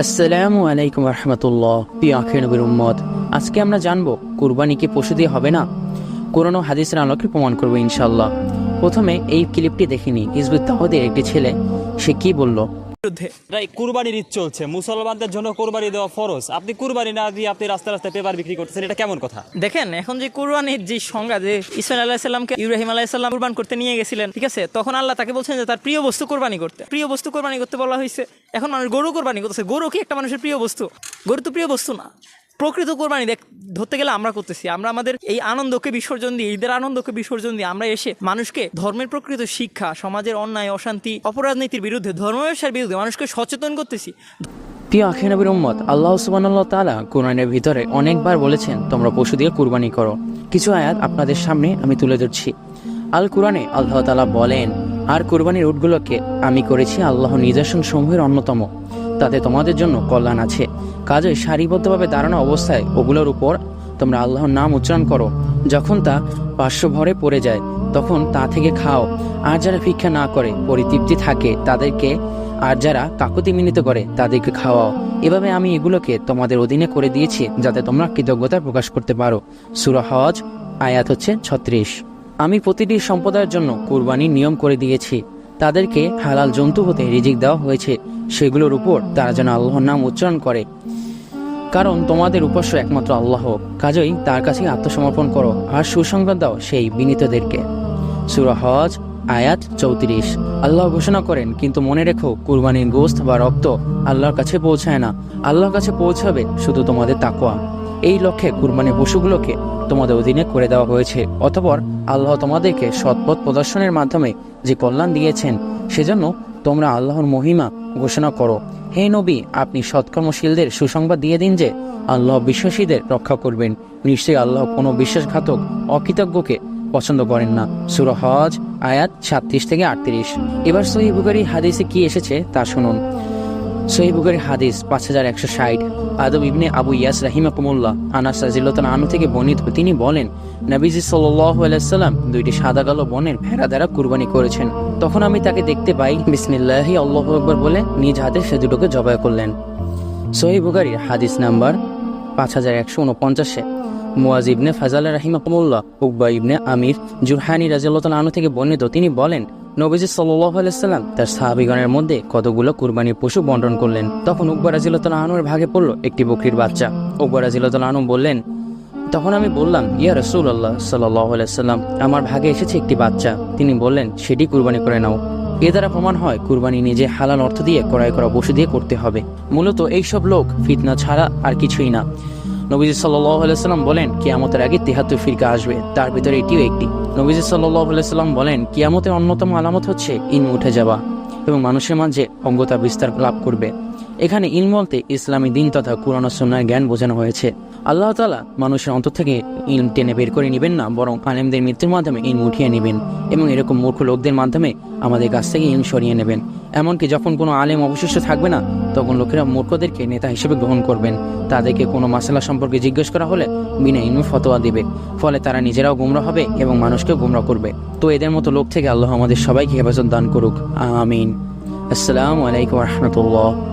আসসালামু আলাইকুম রহমতুল্লাহ, প্রিয় আখের নবীর উম্মত, আজকে আমরা জানব, কুরবানি কি পশু দিয়ে হবে না? কোরআন হাদিসের আলোকে প্রমাণ করব ইনশাল্লাহ প্রথমে এই ক্লিপটি দেখিনি হিজবুত তাহদের একটি ছেলে, সে কি বলল? বিরুদ্ধে। কুরবানির ঈদ চলছে। মুসলমানদের জন্য কুরবানি দেওয়া ফরজ। আপনি কুরবানি না দিয়ে আপনি রাস্তা রাস্তায় পেপার বিক্রি করতেছেন এটা কেমন কথা? দেখেন এখন যে কুরবানির যে সংজ্ঞা যে ইসমাইল আলাহিসাল্লামকে ইব্রাহিম আলাহিসাল্লাম কুরবান করতে নিয়ে গেছিলেন ঠিক আছে? তখন আল্লাহ তাকে বলছেন যে তার প্রিয় বস্তু কোরবানি করতে। প্রিয় বস্তু কোরবানি করতে বলা হয়েছে। এখন মানুষ গরু কোরবানি করতেছে। গরু কি একটা মানুষের প্রিয় বস্তু? গরু তো প্রিয় বস্তু না। প্রকৃত কোরবানি, দেখ, ধরতে গেলে আমরা করতেছি। আমরা আমাদের এই আনন্দকে বিসর্জন দিয়ে, ঈদের আনন্দকে বিসর্জন দিয়ে আমরা এসে মানুষকে ধর্মের প্রকৃত শিক্ষা, সমাজের অন্যায়, অশান্তি অপরাজনীতির বিরুদ্ধে ধর্ম ব্যবসার বিরুদ্ধে মানুষকে সচেতন করতেছি। প্রিয় আখের নবীর উম্মত, আল্লাহ সুবানাল্লাহ তালা কোরআনের ভিতরে অনেকবার বলেছেন, তোমরা পশু দিয়ে কুরবানি করো। কিছু আয়াত আপনাদের সামনে আমি তুলে ধরছি। আল কোরআনে আল্লাহ তালা বলেন, আর কুরবানির উটগুলোকে আমি করেছি আল্লাহ নিদর্শন সমূহের অন্যতম। তাতে তোমাদের জন্য কল্যাণ আছে। কাজে সারিবদ্ধভাবে দাঁড়ানো অবস্থায় ওগুলোর উপর তোমরা আল্লাহর নাম উচ্চারণ করো। যখন তা পার্শ্ব ভরে পড়ে যায়, তখন তা থেকে খাও। আর যারা ভিক্ষা না করে, পরিতৃপ্তি থাকে, তাদেরকে আর যারা কাকুতি মিনিত করে, তাদেরকে খাওয়াও। এভাবে আমি এগুলোকে তোমাদের অধীনে করে দিয়েছি, যাতে তোমরা কৃতজ্ঞতা প্রকাশ করতে পারো। সুরা হজ, আয়াত হচ্ছে ছত্রিশ। আমি প্রতিটি সম্প্রদায়ের জন্য কুরবানির নিয়ম করে দিয়েছি। তাদেরকে হালাল জন্তু হতে রিজিক দেওয়া হয়েছে। সেগুলোর উপর তারা যেন আল্লাহর নাম উচ্চারণ করে। কারণ তোমাদের উপাস্য একমাত্র আল্লাহ। কাজেই তার কাছে আত্মসমর্পণ করো আর সুসংবাদ দাও সেই বিনীতদেরকে। সুরা হজ, আয়াত চৌত্রিশ। আল্লাহ ঘোষণা করেন, কিন্তু মনে রেখো, কুরবানির গোস্ত বা রক্ত আল্লাহর কাছে পৌঁছায় না। আল্লাহর কাছে পৌঁছাবে শুধু তোমাদের তাকোয়া এই লক্ষ্যে কুরবানির পশুগুলোকে তোমাদের অধীনে করে দেওয়া হয়েছে। অতপর আল্লাহ তোমাদেরকে সৎপথ প্রদর্শনের মাধ্যমে যে কল্যাণ দিয়েছেন, সেজন্য তোমরা আল্লাহর মহিমা ঘোষণা করো। হে নবী, আপনি সৎকর্মশীলদের সুসংবাদ দিয়ে দিন যে আল্লাহ বিশ্বাসীদের রক্ষা করবেন। নিশ্চয়ই আল্লাহ কোনো বিশ্বাসঘাতক অকৃতজ্ঞকে পছন্দ করেন না। সুর হজ, আয়াত সাতত্রিশ থেকে আটত্রিশ। এবার সহি হাদিসে কি এসেছে তা শুনুন। সহি বুগারি হাদিস পাঁচ হাজার একশো ষাট। আদব ইবনে আবু ইয়াস রাহিমাকুমুল্লাহ আনাস রাজিল্লাহ আনু থেকে বর্ণিত। তিনি বলেন, নবীজি আলাইসাল্লাম দুইটি সাদা কালো বনের ভেড়া দ্বারা কুরবানি করেছেন। তখন আমি তাকে দেখতে পাই, বিসমিল্লাহি আল্লাহ আকবর বলে নিজ হাতে সে দুটোকে জবাই করলেন। সহি বুগারির হাদিস নাম্বার পাঁচ হাজার একশো উনপঞ্চাশে। মুয়াজ ইবনে ফাজাল রাহিমাকুমুল্লাহ, উকবা ইবনে আমির, জুরহানি রাজিয়াল্লাহ আনু থেকে বর্ণিত। তিনি বলেন নবীজি সাল্লাহ আলাইসাল্লাম তার সাহাবিগণের মধ্যে কতগুলো কুরবানির পশু বন্টন করলেন। তখন উকবা রাজিল্লাহ আনুর ভাগে পড়ল একটি বকরির বাচ্চা। উকবা রাজিল্লাহ আনু বললেন, তখন আমি বললাম, ইয়া রসুল আল্লাহ সাল্লাহ আমার ভাগে এসেছে একটি বাচ্চা। তিনি বললেন, সেটি কুরবানি করে নাও। এ দ্বারা প্রমাণ হয়, কুরবানি নিজে হালাল অর্থ দিয়ে, ক্রয় করা বসু দিয়ে করতে হবে। মূলত এইসব লোক ফিতনা ছাড়া আর কিছুই না। নবীজি সাল্লাম বলেন, কিয়ামতের আগে তেহাত্তর ফিরকা আসবে। তার ভিতরে এটিও একটি। নবীজি সাল্লাম বলেন, কিয়ামতের অন্যতম আলামত হচ্ছে ইন উঠে যাওয়া এবং মানুষের মাঝে অঙ্গতা বিস্তার লাভ করবে। এখানে ইন বলতে ইসলামী দিন তথা কোরআন ও সুন্নাহর জ্ঞান বোঝানো হয়েছে। আল্লাহ তালা মানুষের অন্তর থেকে ইলম টেনে বের করে নেবেন না, বরং আলেমদের মৃত্যুর মাধ্যমে ইলম উঠিয়ে নেবেন এবং এরকম মূর্খ লোকদের মাধ্যমে আমাদের কাছ থেকে ইলম সরিয়ে নেবেন। এমনকি যখন কোনো আলেম অবশিষ্ট থাকবে না, তখন লোকেরা মূর্খদেরকে নেতা হিসেবে গ্রহণ করবেন। তাদেরকে কোনো মাসালা সম্পর্কে জিজ্ঞেস করা হলে বিনা ইলমে ফতোয়া দিবে। ফলে তারা নিজেরাও গুমরা হবে এবং মানুষকেও গুমরা করবে। তো এদের মতো লোক থেকে আল্লাহ আমাদের সবাইকে হেফাজত দান করুক। আমিন। আসসালামু আলাইকুম রহমতুল্লাহ।